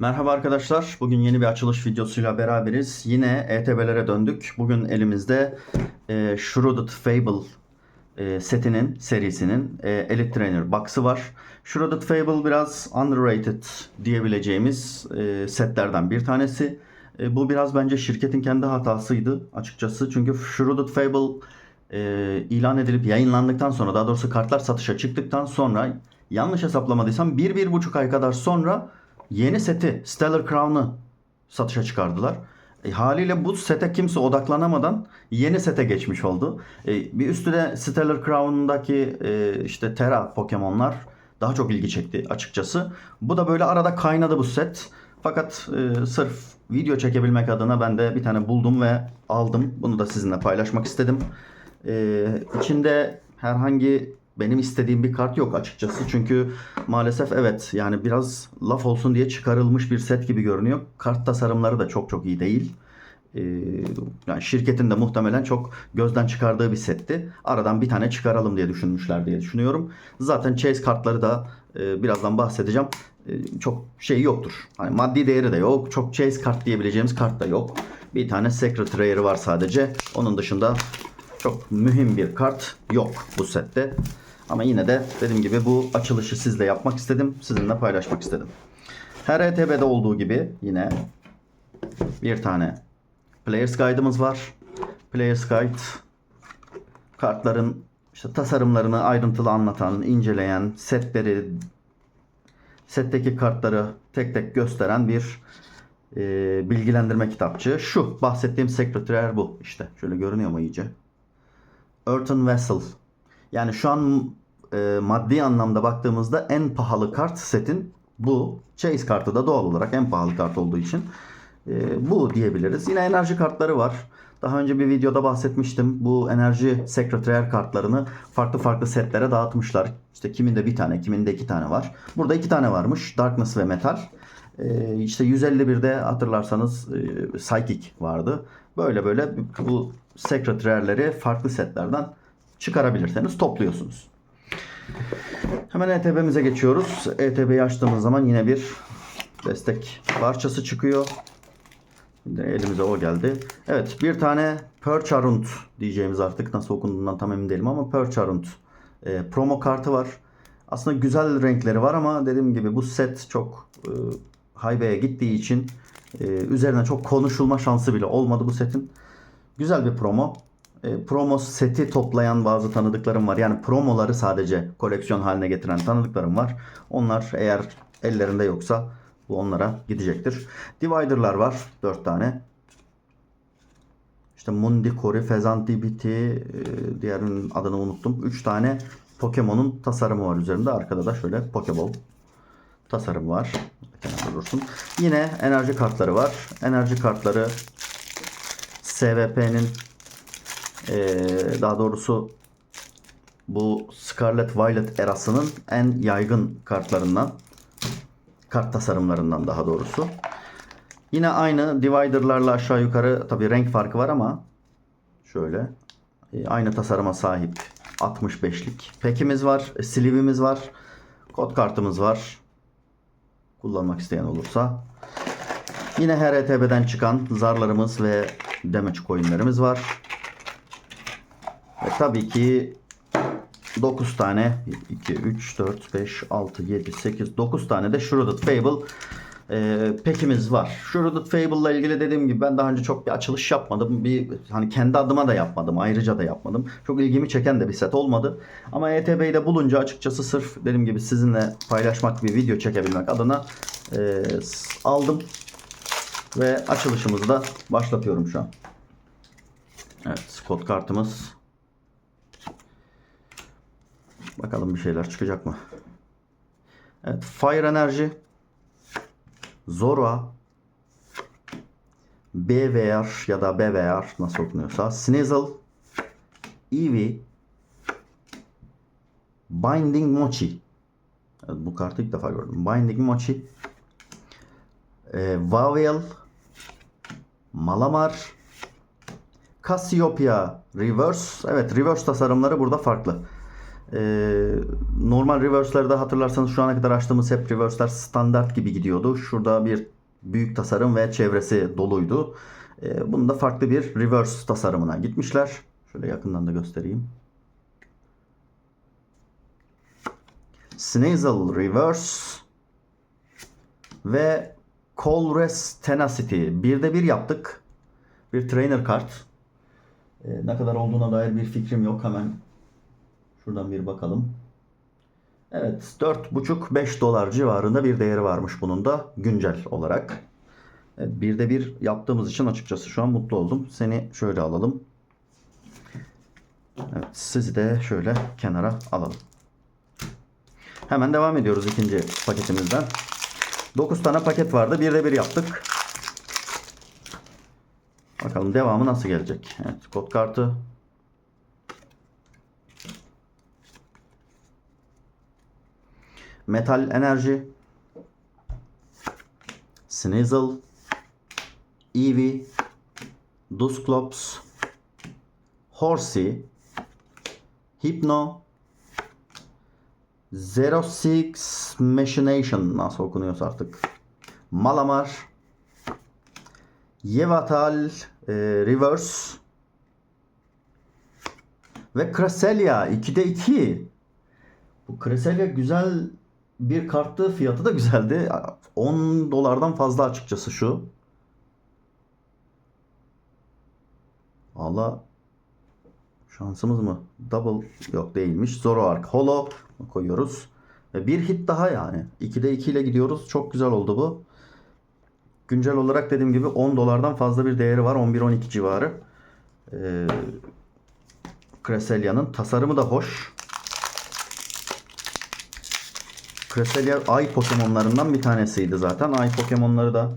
Merhaba arkadaşlar. Bugün yeni bir açılış videosuyla beraberiz. Yine ETB'lere döndük. Bugün elimizde e, Shrouded Fable e, setinin, serisinin e, Elite Trainer box'ı var. Shrouded Fable biraz underrated diyebileceğimiz e, setlerden bir tanesi. E, bu biraz bence şirketin kendi hatasıydı açıkçası. Çünkü Shrouded Fable e, ilan edilip yayınlandıktan sonra, daha doğrusu kartlar satışa çıktıktan sonra yanlış hesaplamadıysam 1-1,5 ay kadar sonra yeni seti Stellar Crown'ı satışa çıkardılar. E, haliyle bu sete kimse odaklanamadan yeni sete geçmiş oldu. E, bir üstüne Stellar Crown'daki e, işte Terra Pokemon'lar daha çok ilgi çekti açıkçası. Bu da böyle arada kaynadı bu set. Fakat e, sırf video çekebilmek adına ben de bir tane buldum ve aldım. Bunu da sizinle paylaşmak istedim. E, içinde herhangi benim istediğim bir kart yok açıkçası. Çünkü maalesef evet yani biraz laf olsun diye çıkarılmış bir set gibi görünüyor. Kart tasarımları da çok çok iyi değil. Ee, yani şirketin de muhtemelen çok gözden çıkardığı bir setti. Aradan bir tane çıkaralım diye düşünmüşler diye düşünüyorum. Zaten Chase kartları da e, birazdan bahsedeceğim. E, çok şey yoktur. Hani maddi değeri de yok. Çok Chase kart diyebileceğimiz kart da yok. Bir tane Secret Rare var sadece. Onun dışında çok mühim bir kart yok bu sette. Ama yine de dediğim gibi bu açılışı sizle yapmak istedim. Sizinle paylaşmak istedim. Her ETB'de olduğu gibi yine bir tane Player's Guide'ımız var. Player's Guide kartların işte tasarımlarını ayrıntılı anlatan, inceleyen, setleri setteki kartları tek tek gösteren bir e, bilgilendirme kitapçığı. Şu bahsettiğim Secretary bu işte. Şöyle görünüyor mu iyice? Earthen Vessel. Yani şu an e, maddi anlamda baktığımızda en pahalı kart setin bu. Chase kartı da doğal olarak en pahalı kart olduğu için e, bu diyebiliriz. Yine enerji kartları var. Daha önce bir videoda bahsetmiştim. Bu enerji sekreter kartlarını farklı farklı setlere dağıtmışlar. İşte kiminde bir tane, kiminde iki tane var. Burada iki tane varmış. Darkness ve Metal. Ee, işte 151'de hatırlarsanız e, Psychic vardı. Böyle böyle bu sekreterleri farklı setlerden çıkarabilirseniz topluyorsunuz. Hemen ETB'mize geçiyoruz. ETB'yi açtığımız zaman yine bir destek parçası çıkıyor. Şimdi elimize o geldi. Evet bir tane Percharund diyeceğimiz artık nasıl okunduğundan tam emin değilim ama Percharund e, promo kartı var. Aslında güzel renkleri var ama dediğim gibi bu set çok e, haybeye gittiği için e, üzerine çok konuşulma şansı bile olmadı bu setin. Güzel bir promo. E, promo seti toplayan bazı tanıdıklarım var. Yani promoları sadece koleksiyon haline getiren tanıdıklarım var. Onlar eğer ellerinde yoksa bu onlara gidecektir. Divider'lar var. 4 tane. İşte Mundi, Kori, Fezanti, Biti, e, diğerinin adını unuttum. 3 tane Pokemon'un tasarımı var üzerinde. Arkada da şöyle Pokeball tasarım var. Dursun. Yine enerji kartları var. Enerji kartları SVP'nin daha doğrusu bu Scarlet Violet erasının en yaygın kartlarından kart tasarımlarından daha doğrusu. Yine aynı dividerlarla aşağı yukarı tabi renk farkı var ama şöyle e, aynı tasarıma sahip 65'lik pekimiz var, e, sleeve'imiz var, kod kartımız var. Kullanmak isteyen olursa. Yine her ETB'den çıkan zarlarımız ve damage coinlerimiz var. Ve tabii ki 9 tane 2, 3, 4, 5, 6, 7, 8, 9 tane de Shrouded Fable e, pekimiz var. Shrouded Fable ile ilgili dediğim gibi ben daha önce çok bir açılış yapmadım. Bir hani kendi adıma da yapmadım. Ayrıca da yapmadım. Çok ilgimi çeken de bir set olmadı. Ama ETB'yi de bulunca açıkçası sırf dediğim gibi sizinle paylaşmak bir video çekebilmek adına e, aldım. Ve açılışımızı da başlatıyorum şu an. Evet kod kartımız Bakalım bir şeyler çıkacak mı? Evet. Fire Enerji. Zora. BVR ya da BVR nasıl okunuyorsa. Sneasel. Eevee. Binding Mochi. Bu kartı ilk defa gördüm. Binding Mochi. E, Vavel. Malamar. Cassiopeia Reverse. Evet Reverse tasarımları burada farklı. Ee, normal reverse'larda hatırlarsanız şu ana kadar açtığımız hep reverse'ler standart gibi gidiyordu. Şurada bir büyük tasarım ve çevresi doluydu. Ee, bunda farklı bir reverse tasarımına gitmişler. Şöyle yakından da göstereyim. Sneasel Reverse ve Colres Tenacity. Birde bir yaptık. Bir trainer kart. Ee, ne kadar olduğuna dair bir fikrim yok. Hemen şuradan bir bakalım. Evet 4,5-5 dolar civarında bir değeri varmış bunun da güncel olarak. Evet, birde bir yaptığımız için açıkçası şu an mutlu oldum. Seni şöyle alalım. Evet, sizi de şöyle kenara alalım. Hemen devam ediyoruz ikinci paketimizden. 9 tane paket vardı. Bir de bir yaptık. Bakalım devamı nasıl gelecek. Evet kod kartı. Metal enerji. Sneasel. Eevee. Dusclops. Horsey. Hypno. Zero Six Machination nasıl okunuyorsa artık. Malamar. Yevatal e, Reverse. Ve Cresselia 2'de 2. Bu Cresselia güzel bir karttı. Fiyatı da güzeldi. 10 dolardan fazla açıkçası şu. Valla şansımız mı? Double yok değilmiş. Zoroark Holo koyuyoruz. Bir hit daha yani. 2'de 2 ile gidiyoruz. Çok güzel oldu bu. Güncel olarak dediğim gibi 10 dolardan fazla bir değeri var. 11-12 civarı. Ee, Cresselia'nın tasarımı da hoş. Cresselia ay Pokemon'larından bir tanesiydi zaten. Ay Pokemon'ları da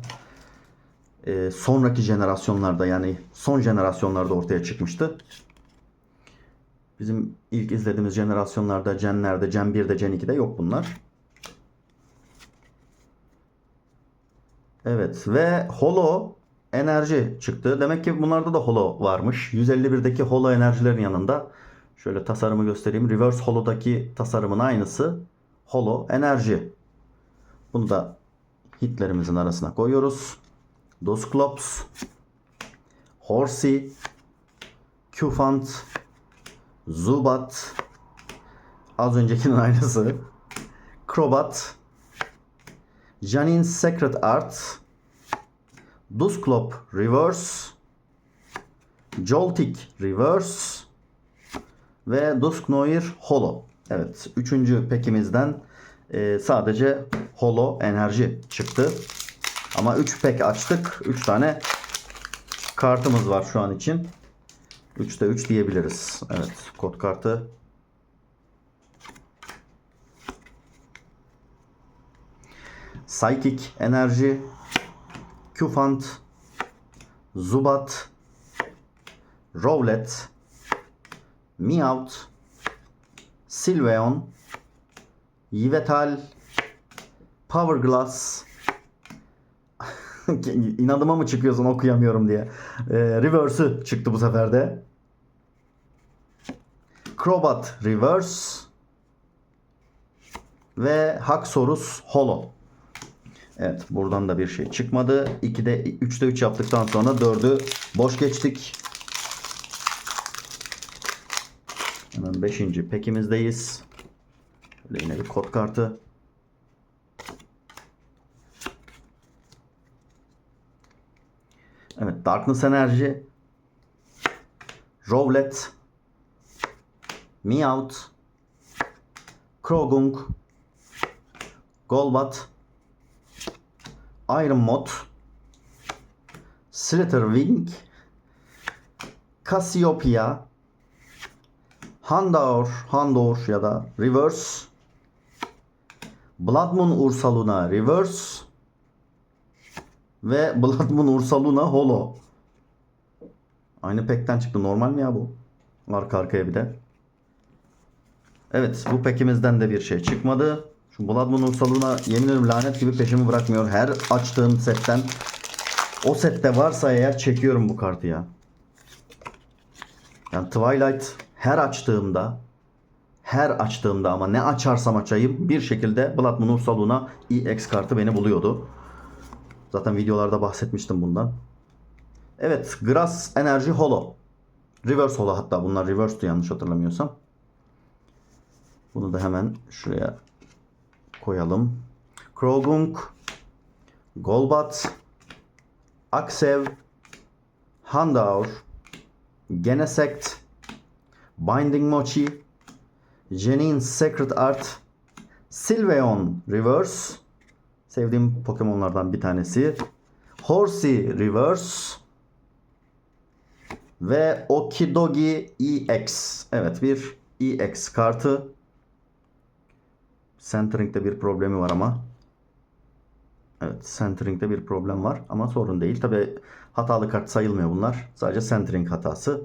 e, sonraki jenerasyonlarda yani son jenerasyonlarda ortaya çıkmıştı. Bizim ilk izlediğimiz jenerasyonlarda Gen'lerde, Gen 1'de, Gen 2'de yok bunlar. Evet ve Holo enerji çıktı. Demek ki bunlarda da Holo varmış. 151'deki Holo enerjilerin yanında şöyle tasarımı göstereyim. Reverse Holo'daki tasarımın aynısı. Holo enerji. Bunu da hitlerimizin arasına koyuyoruz. Dusclops, Horsey, Cufant, Zubat, az öncekinin aynısı. Crobat, Janine Secret Art, Dusclop Reverse, Joltik Reverse ve Dusknoir Holo. Evet, üçüncü pekimizden e, sadece Holo enerji çıktı. Ama 3 pek açtık. 3 tane kartımız var şu an için. 3'te 3 diyebiliriz. Evet, kod kartı. Psychic Enerji, Qfant, Zubat, Rowlet, Meowth, Sylveon, Yveltal, Powerglass, İnadıma mı çıkıyorsun okuyamıyorum diye. Ee, reverse'ı çıktı bu sefer de. Crobat Reverse ve Haxorus Holo. Evet buradan da bir şey çıkmadı. 2'de 3'te 3 yaptıktan sonra 4'ü boş geçtik. Hemen 5. pekimizdeyiz. Şöyle yine bir kod kartı. Evet Darkness Enerji. Rowlet. Meowth. Krogung. Golbat. Iron Mod. Slitherwing. Cassiopeia Handaur, Handaur ya da Reverse Blood Moon Ursaluna Reverse ve Blood Moon Ursaluna Holo. Aynı pekten çıktı. Normal mi ya bu? Arka arkaya bir de. Evet bu pekimizden de bir şey çıkmadı. Şu Blood Moon Ursaluna yemin ederim lanet gibi peşimi bırakmıyor. Her açtığım setten o sette varsa eğer çekiyorum bu kartı ya. Yani Twilight her açtığımda her açtığımda ama ne açarsam açayım bir şekilde Blood Moon Ursa Luna EX kartı beni buluyordu. Zaten videolarda bahsetmiştim bundan. Evet, Grass Energy Holo. Reverse Holo hatta bunlar reverse'tu yanlış hatırlamıyorsam. Bunu da hemen şuraya koyalım. Krogung, Golbat, Aksev, Handaur, Genesect, Binding Mochi, Jenin Secret Art, Sylveon Reverse, sevdiğim Pokemon'lardan bir tanesi. Horsey Reverse ve Okidogi EX. Evet bir EX kartı. Centering'de bir problemi var ama. Evet centering'de bir problem var ama sorun değil. Tabi hatalı kart sayılmıyor bunlar. Sadece centering hatası.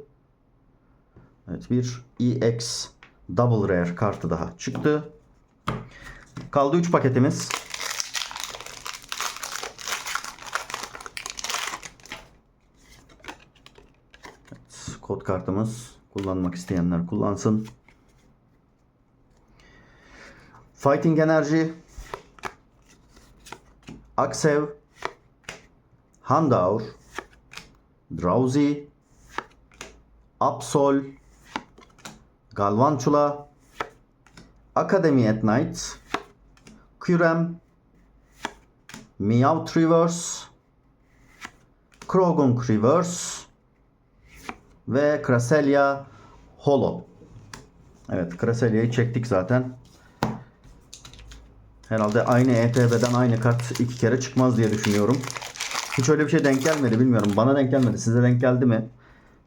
Evet bir EX Double Rare kartı daha çıktı. Kaldı 3 paketimiz. Evet, kod kartımız. Kullanmak isteyenler kullansın. Fighting Energy Aksev Handaur Drowsy Absol Galvantula Academy at Night Kürem Meowth Reverse Krogung Reverse ve Cresselia Holo. Evet Cresselia'yı çektik zaten. Herhalde aynı ETB'den aynı kart iki kere çıkmaz diye düşünüyorum. Hiç öyle bir şey denk gelmedi bilmiyorum. Bana denk gelmedi. Size denk geldi mi?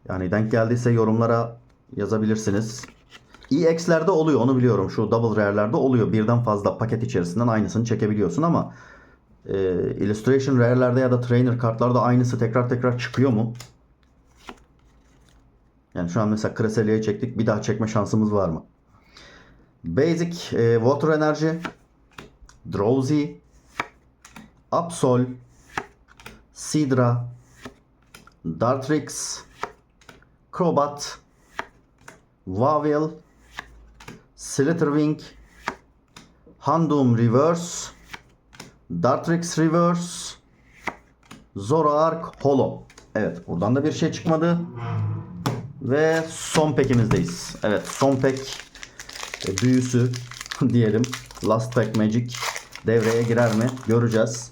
Yani denk geldiyse yorumlara yazabilirsiniz. EX'lerde oluyor onu biliyorum. Şu double rare'lerde oluyor. Birden fazla paket içerisinden aynısını çekebiliyorsun ama e, illustration rare'lerde ya da trainer kartlarda aynısı tekrar tekrar çıkıyor mu? Yani şu an mesela Cresselia'yı çektik. Bir daha çekme şansımız var mı? Basic e, Water Energy Drowsy Absol Sidra Dartrix Crobat Wavil Slitherwing Handum Reverse Dartrix Reverse Zoroark Holo. Evet buradan da bir şey çıkmadı. Ve son pekimizdeyiz. Evet son pek e, büyüsü diyelim. Last Pack Magic devreye girer mi? Göreceğiz.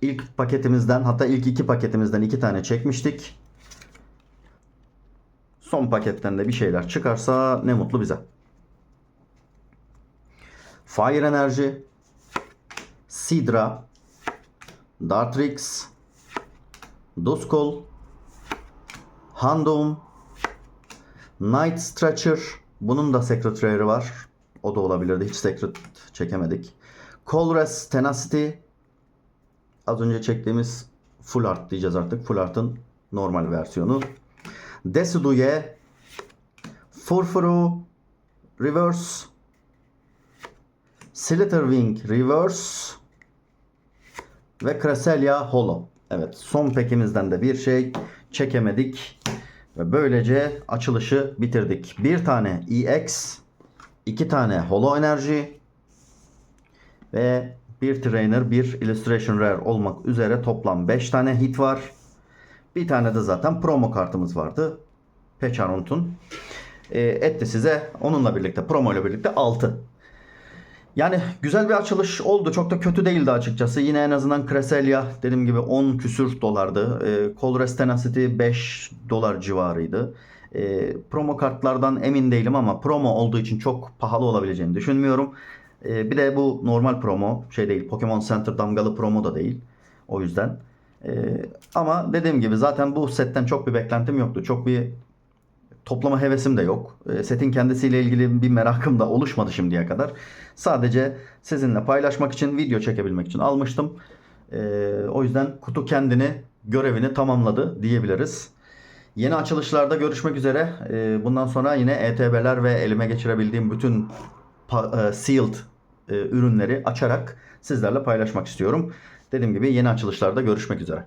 İlk paketimizden hatta ilk iki paketimizden iki tane çekmiştik. Son paketten de bir şeyler çıkarsa ne mutlu bize. Fire Energy, Sidra, Dartrix, Duskull, Handum, Night Stretcher. Bunun da Secret var. O da olabilirdi. Hiç Secret çekemedik. Colress Tenacity. Az önce çektiğimiz Full Art diyeceğiz artık. Full Art'ın normal versiyonu. Desiduye. Furfuru. Reverse. Slitherwing Reverse. Ve Cresselia Holo. Evet son pekimizden de bir şey çekemedik. Ve böylece açılışı bitirdik. Bir tane EX, iki tane Holo Enerji ve bir Trainer, bir Illustration Rare olmak üzere toplam 5 tane hit var. Bir tane de zaten promo kartımız vardı. Pecharunt'un. E, etti size onunla birlikte, promo ile birlikte 6. Yani güzel bir açılış oldu. Çok da kötü değildi açıkçası. Yine en azından Cresselia dediğim gibi 10 küsür dolardı. E, Colress Tenacity 5 dolar civarıydı. E, promo kartlardan emin değilim ama promo olduğu için çok pahalı olabileceğini düşünmüyorum. E, bir de bu normal promo şey değil. Pokemon Center damgalı promo da değil. O yüzden. E, ama dediğim gibi zaten bu setten çok bir beklentim yoktu. Çok bir toplama hevesim de yok. E, Setin kendisiyle ilgili bir merakım da oluşmadı şimdiye kadar. Sadece sizinle paylaşmak için, video çekebilmek için almıştım. E, o yüzden kutu kendini, görevini tamamladı diyebiliriz. Yeni açılışlarda görüşmek üzere. E, Bundan sonra yine ETB'ler ve elime geçirebildiğim bütün sealed ürünleri açarak sizlerle paylaşmak istiyorum. Dediğim gibi yeni açılışlarda görüşmek üzere.